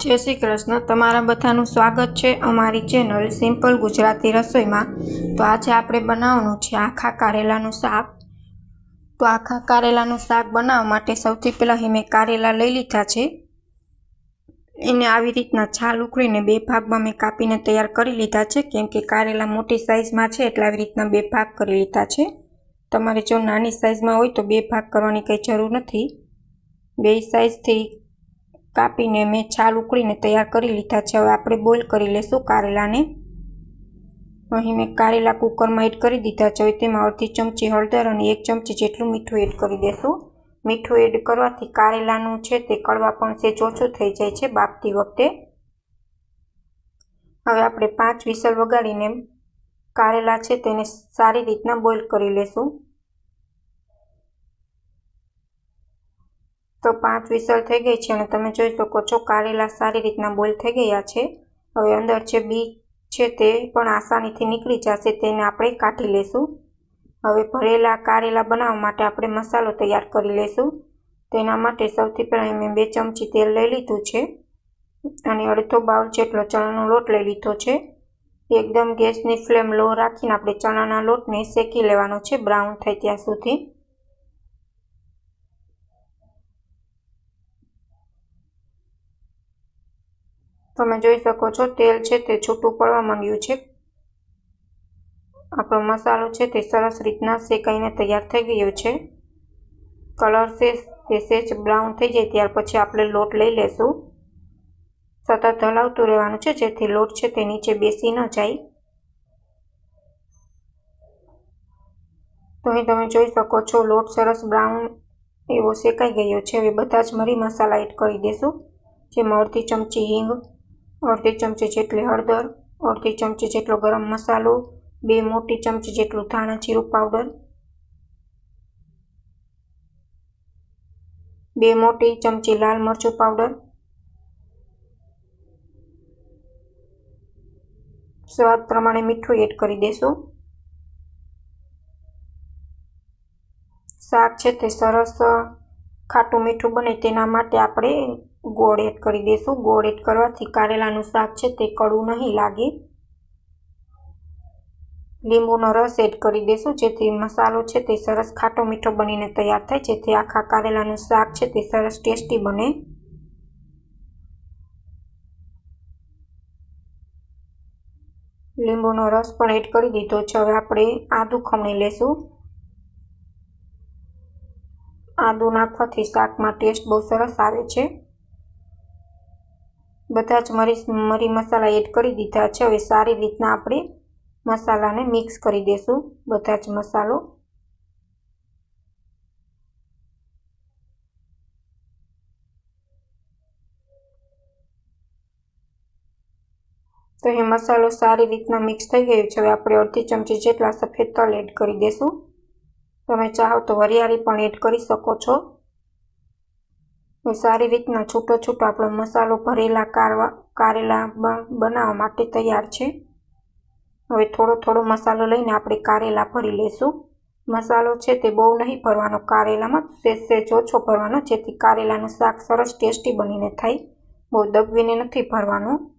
જય શ્રી કૃષ્ણ. તમારા બધાનું સ્વાગત છે અમારી ચેનલ સિમ્પલ ગુજરાતી રસોઈમાં. તો આજે આપણે બનાવવાનું છે આખા કારેલાનું શાક. તો આખા કારેલાનું શાક બનાવવા માટે સૌથી પહેલાં મેં કારેલા લઈ લીધા છે. એને આવી રીતના છાલ ઉકળીને બે ભાગમાં મેં કાપીને તૈયાર કરી લીધા છે. કેમ કે કારેલા મોટી સાઇઝમાં છે એટલે આવી રીતના બે ભાગ કરી લીધા છે. તમારે જો નાની સાઇઝમાં હોય તો બે ભાગ કરવાની કંઈ જરૂર નથી. બે સાઇઝથી કાપીને મેં છાલ ઉકળીને તૈયાર કરી લીધા છે. હવે આપણે બોઇલ કરી લઈશું કારેલાને. અહીં મેં કારેલા કુકરમાં એડ કરી દીધા છે. હવે તેમાં અડધી ચમચી હળદર અને એક ચમચી જેટલું મીઠું એડ કરી દેશું. મીઠું એડ કરવાથી કારેલાનું છે તે કડવા પણ સેજ ઓછું થઈ જાય છે બાફતી વખતે. હવે આપણે પાંચ વિસલ વગાડીને કારેલા છે તેને સારી રીતના બોઇલ કરી લેશું. તો પાંચ વિસલ થઈ ગઈ છે અને તમે જોઈ શકો છો કારેલા સારી રીતના બોઇલ થઈ ગયા છે. હવે અંદર જે બી છે તે પણ આસાનીથી નીકળી જશે, તેને આપણે કાઢી લેશું. હવે ભરેલા કારેલા બનાવવા માટે આપણે મસાલો તૈયાર કરી લેશું. તેના માટે સૌથી પહેલાં મેં બે ચમચી તેલ લઈ લીધું છે અને અડધો બાઉલ જેટલો ચણાનો લોટ લઈ લીધો છે. એકદમ ગેસની ફ્લેમ લો રાખીને આપણે ચણાના લોટને શેકી લેવાનો છે, બ્રાઉન થાય ત્યાં સુધી. તમે જોઈ શકો છો, તેલ છે તે છૂટું પડવા માંડ્યું છે. આપણો મસાલો છે તે સરસ રીતના શેકાઈને તૈયાર થઈ ગયો છે. કલર છે તે સેજ બ્રાઉન થઈ જાય ત્યાર પછી આપણે લોટ લઈ લેશું. સતત હલાવતું રહેવાનું છે, જેથી લોટ છે તે નીચે બેસી ન જાય. તો અહીં તમે જોઈ શકો છો, લોટ સરસ બ્રાઉન એવો શેકાઈ ગયો છે. હવે બધા જ મરી મસાલા એડ કરી દઈશું જેમાં અડધી ચમચી હિંગ અડધી ચમચી જેટલી હળદર, અડધી ચમચી જેટલો ગરમ મસાલો, બે મોટી ચમચી જેટલું ધાણા જીરું પાવડર, બે મોટી ચમચી લાલ મરચું પાવડર, સ્વાદ પ્રમાણે મીઠું એડ કરી દેશું. શાક છે તે સરસ ખાટું મીઠું બને તેના માટે આપણે ગોળ એડ કરી દઈશું. ગોળ એડ કરવાથી કારેલાનું શાક છે તે કડવું નહીં લાગે. લીંબુનો રસ એડ કરી દઈશું. જેથી મસાલો છે તે સરસ ખાટો મીઠો બનીને તૈયાર થાય. જેથી આખા કારેલાનું શાક છે તે સરસ ટેસ્ટી બને. લીંબુનો રસ પણ એડ કરી દીધો. છે હવે આપણે આદું ખમણી લેશું. આદું નાખવાથી શાકમાં ટેસ્ટ બહુ સરસ આવે છે. બધા જ મરી મરી મસાલા એડ કરી દીધા છે. હવે સારી રીતના આપણે મસાલાને મિક્સ કરી દઈશું બધા જ મસાલો. તો એ મસાલો સારી રીતના મિક્સ થઈ ગયો છે. હવે આપણે અડધી ચમચી જેટલા સફેદ તલ એડ કરી દઈશું તમે ચાહો તો વરિયાળી પણ એડ કરી શકો છો. સારી રીતના છૂટો છૂટો આપણો મસાલો ભરેલા કારવા, કારેલા બનાવવા માટે તૈયાર છે. હવે થોડો થોડો મસાલો લઈને આપણે કારેલા ભરી લેશું. મસાલો છે તે બહુ નહીં ભરવાનો, કારેલામાં સેજ સેજ ઓછો ભરવાનો, જેથી કારેલાનું શાક સરસ ટેસ્ટી બનીને થાય. બહુ દબવીને નથી ભરવાનું.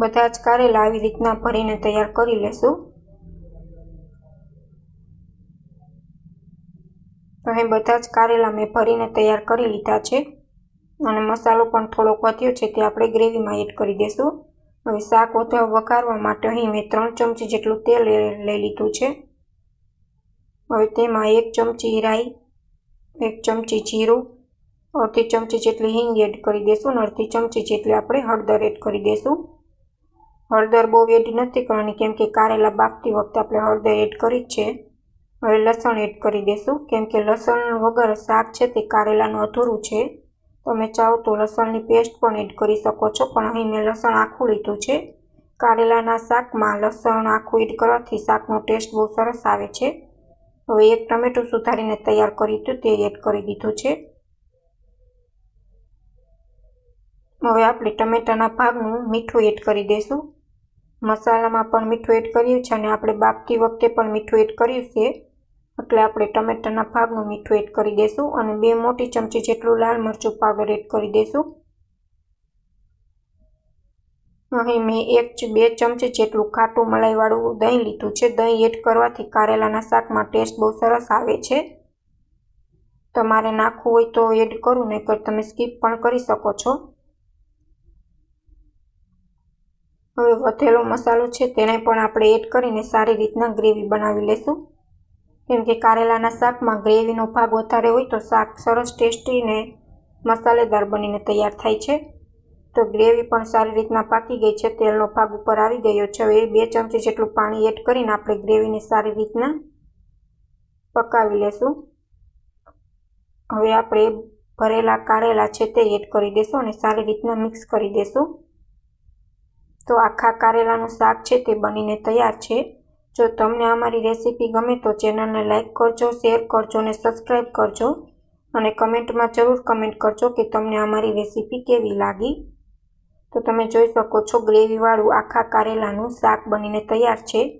બધા જ કારેલા આવી રીતના ભરીને તૈયાર કરી લેશું. અહીં બધા જ કારેલા મેં ભરીને તૈયાર કરી લીધા છે. અને મસાલો પણ થોડોક વધ્યો છે તે આપણે ગ્રેવીમાં એડ કરી દઈશું હવે શાક વઘારવા માટે અહીં મેં ત્રણ ચમચી જેટલું તેલ લઈ લીધું છે. હવે તેમાં એક ચમચી રાઈ, એક ચમચી જીરું, અડધી ચમચી જેટલી હિંગ એડ કરી દઈશું અને અડધી ચમચી જેટલી આપણે હળદર એડ કરી દઈશું હળદર બહુ એડ નથી કરવાની, કેમ કે કારેલા બાફતી વખતે આપણે હળદર એડ કરી જ છે. હવે લસણ એડ કરી દઈશું કેમ કે લસણ વગર શાક છે તે કારેલાનું અધૂરું છે. તમે ચાહો તો લસણની પેસ્ટ પણ એડ કરી શકો છો, પણ અહીં મેં લસણ આખું લીધું છે. કારેલાના શાકમાં લસણ આખું એડ કરવાથી શાકનો ટેસ્ટ બહુ સરસ આવે છે. હવે એક ટમેટું સુધારીને તૈયાર કર્યું હતું તે એડ કરી દીધું છે. હવે આપણે ટમેટાના ભાગનું મીઠું એડ કરી દઈશું મસાલામાં પણ મીઠું એડ કર્યું છે અને આપણે બાફતી વખતે પણ મીઠું એડ કર્યું છે. એટલે આપણે ટમેટાના ભાગનું મીઠું એડ કરી દઈશું અને બે મોટી ચમચી જેટલું લાલ મરચું પાવડર એડ કરી દઈશું અહીં મેં એક બે ચમચી જેટલું ખાટું મલાઈવાળું દહીં લીધું છે. દહીં એડ કરવાથી કારેલાના શાકમાં ટેસ્ટ બહુ સરસ આવે છે. તમારે નાખવું હોય તો એડ કરું નહીં તમે સ્કીપ પણ કરી શકો છો. હવે વધેલો મસાલો છે તેને પણ આપણે એડ કરીને સારી રીતના ગ્રેવી બનાવી લેશું. કેમ કે કારેલાના શાકમાં ગ્રેવીનો ભાગ વધારે હોય તો શાક સરસ ટેસ્ટી ને મસાલેદાર બનીને તૈયાર થાય છે. તો ગ્રેવી પણ સારી રીતના પાકી ગઈ છે, તેલનો ભાગ ઉપર આવી ગયો છે. હવે બે ચમચી જેટલું પાણી એડ કરીને આપણે ગ્રેવીને સારી રીતના પકાવી લેશું. હવે આપણે ભરેલા કારેલા છે તે એડ કરી દેશું અને સારી રીતના મિક્સ કરી દેશું. તો આખા કારેલાનું શાક છે તે બનીને તૈયાર છે. જો તમને અમારી રેસીપી ગમે તો ચેનલને લાઇક કરજો, શેર કરજો અને સબસ્ક્રાઈબ કરજો. અને કમેન્ટમાં જરૂર કમેન્ટ કરજો કે તમને અમારી રેસીપી કેવી લાગી. તો તમે જોઈ શકો છો ગ્રેવીવાળું આખા કારેલાનું શાક બનીને તૈયાર છે.